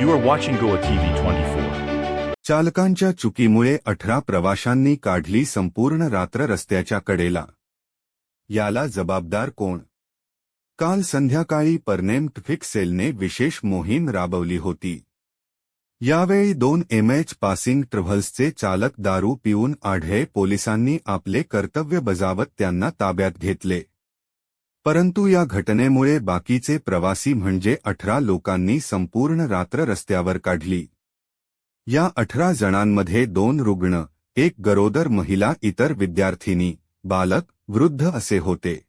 You are watching Goa TV twenty four चालकांच्या चुकीमुळे अठरा प्रवाशांनी काढली संपूर्ण रात्र रस्त्याच्या कडेला. याला जबाबदार कोण? काल संध्याकाळी परनेम ट्रफिक सेलने विशेष मोहीम राबवली होती. यावेळी दोन एमएच पासिंग ट्रव्हल्सचे चालक दारू पिऊन आढळे पोलिसांनी आपले कर्तव्य बजावत त्यांना ताब्यात घेतले. परंतु या घटनेमुळे बाकीचे प्रवासी म्हणजे अठरा लोकांनी संपूर्ण रात्र रस्त्यावर काढली. या अठरा जणांमध्ये दोन रुग्ण एक गरोदर महिला इतर विद्यार्थिनी बालक वृद्ध असे होते.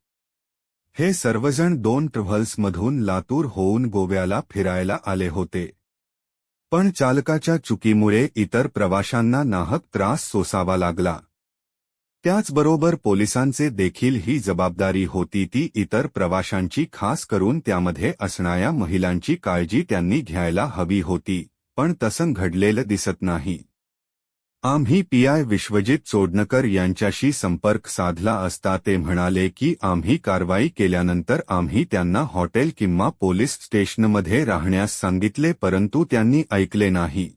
हे सर्वजण दोन ट्रव्हल्समधून लातूर होऊन गोव्याला फिरायला आले होते. पण चालकाच्या चुकीमुळे इतर प्रवाशांना नाहक त्रास सोसावा लागला. त्याचबरोबर पोलिसांचे देखील ही जबाबदारी होती ती इतर प्रवाशांची खास करून त्यामध्ये असणाऱ्या महिलांची काळजी त्यांनी घ्यायला हवी होती पण तसं घडलेलं दिसत नाही. आम्ही पीआय विश्वजित चोडणकर यांच्याशी संपर्क साधला असता ते म्हणाले की आम्ही कारवाई केल्यानंतर आम्ही त्यांना हॉटेल किंवा पोलीस स्टेशनमध्ये राहण्यास सांगितले परंतु त्यांनी ऐकले नाही.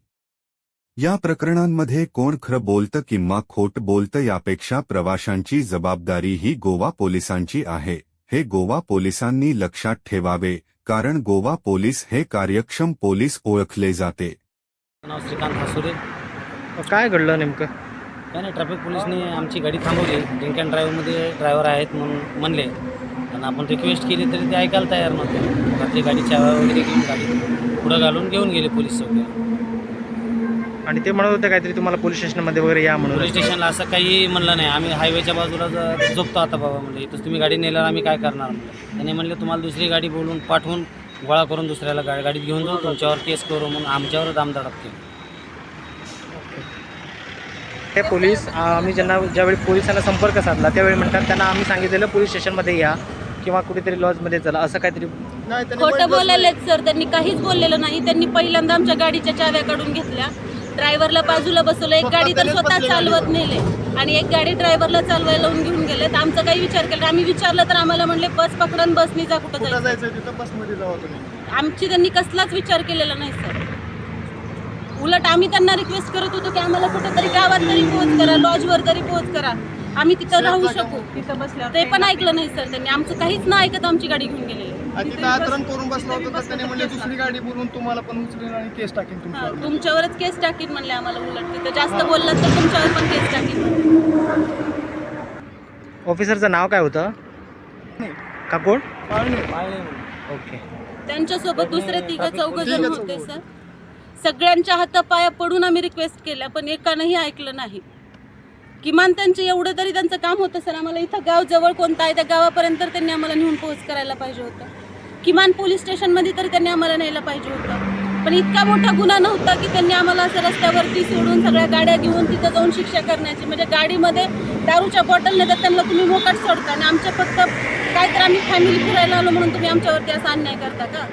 या प्रकरणांमध्ये कोण खरं बोलतं किंवा खोट बोलतं यापेक्षा प्रवाशांची जबाबदारी ही गोवा पोलिसांची आहे. हे गोवा पोलिसांनी लक्षात ठेवावे कारण गोवा पोलीस हे कार्यक्षम पोलीस ओळखले जाते. नाव श्रीकांत हसुरे. काय घडलं नेमकं? काय नाही ट्रॅफिक पोलिसने आमची गाडी थांबवली. ड्रिंक अँड ड्राईव्हमध्ये ड्रायव्हर आहेत म्हणून म्हणले. आणि आपण रिक्वेस्ट केली तरी ते ऐकायला तयार नव्हते. रात्री गाडी चाव्या वगैरे घेऊन गाडी पुढं घालून घेऊन गेले पोलीस चौकीला. आणि ते म्हणत होते काहीतरी तुम्हाला पोलीस स्टेशनमध्ये वगैरे या म्हणून. पोलीस स्टेशनला असं काही म्हणलं नाही. आम्ही हायवेच्या बाजूला ज- झोपतो आता बाबा म्हणलं. इथं तुम्ही गाडी नेल्यावर आम्ही काय करणार म्हणलं. त्याने म्हणले तुम्हाला दुसरी गाडी बोलून पाठवून गोळा करून दुसऱ्याला गा गाडीत घेऊन जाऊ. तुमच्यावर केस करू म्हणून आमच्यावरच आमदारात केलं. हे पोलीस अं, आम्ही ज्यांना ज्यावेळी पोलिसांना संपर्क साधला त्यावेळी म्हणतात त्यांना आम्ही सांगितलेलं पोलीस स्टेशनमध्ये या किंवा कुठेतरी लॉजमध्ये चला. असं काहीतरी खोटं बोलायलेत सर. त्यांनी काहीच बोललेलं नाही. त्यांनी पहिल्यांदा आमच्या गाडीच्या चाव्या काढून घेतल्या. ड्रायव्हरला बाजूला बसवलं एक गाडी तर स्वतः चालवत नेले. आणि एक गाडी ड्रायव्हरला चालवायला लावून घेऊन गेले. तर आमचा काही विचार केला आम्ही विचारलं तर आम्हाला म्हणले बस पकडून बसनी जा कुठं जायचं? आमची त्यांनी कसलाच विचार केलेला नाही सर. उलट आम्ही त्यांना रिक्वेस्ट करत होतो की आम्हाला कुठेतरी गावात तरी पोहोच करा लॉजवर तरी पोहोच करा. आम्ही तिथं राहू शकू. तिथं बसल्यावर ते पण ऐकलं नाही सर. त्यांनी आमचं काहीच ना ऐकत आमची गाडी घेऊन गेलेली. तिथं आचरण करून बसला होता तर त्याने म्हणले दुसरी गाडी बोलून तुम्हाला पण उचलेल आणि केस टाकेन हा, तुमच्यावर. तुमच्यावरच केस टाकीन म्हणले आम्हाला उलट तिथं. जास्त बोललात तर तुमच्यावर पण केस टाकीन. ऑफिसरचं नाव काय होतं? का कोण? पाळणे. ओके. त्यांच्यासोबत दुसरे तिघ चौघ जण तिघं होते चौघं. सर. सगळ्यांच्या हातापाया पडून आम्ही रिक्वेस्ट केल्या पण एकानंही ऐकलं नाही. किमान त्यांचे एवढं तरी त्यांचं काम होतं सर. आम्हाला इथं गाव जवळ कोणतं आहे त्या गावापर्यंत त्यांनी आम्हाला नेऊन पोहोच करायला पाहिजे होतं. किमान पोलीस स्टेशनमध्ये तरी त्यांनी आम्हाला न्यायला पाहिजे होतं. पण इतका मोठा गुन्हा नव्हता की त्यांनी आम्हाला असं रस्त्यावरती सोडून सगळ्या गाड्या घेऊन तिथं जाऊन शिक्षा करण्याची. म्हणजे गाडीमध्ये दारूच्या बॉटल तर त्यांना तुम्ही मोकाट सोडता आणि आमच्या फक्त काय तर आम्ही फॅमिली फिरायला आलो म्हणून तुम्ही आमच्यावरती असा अन्याय करता का?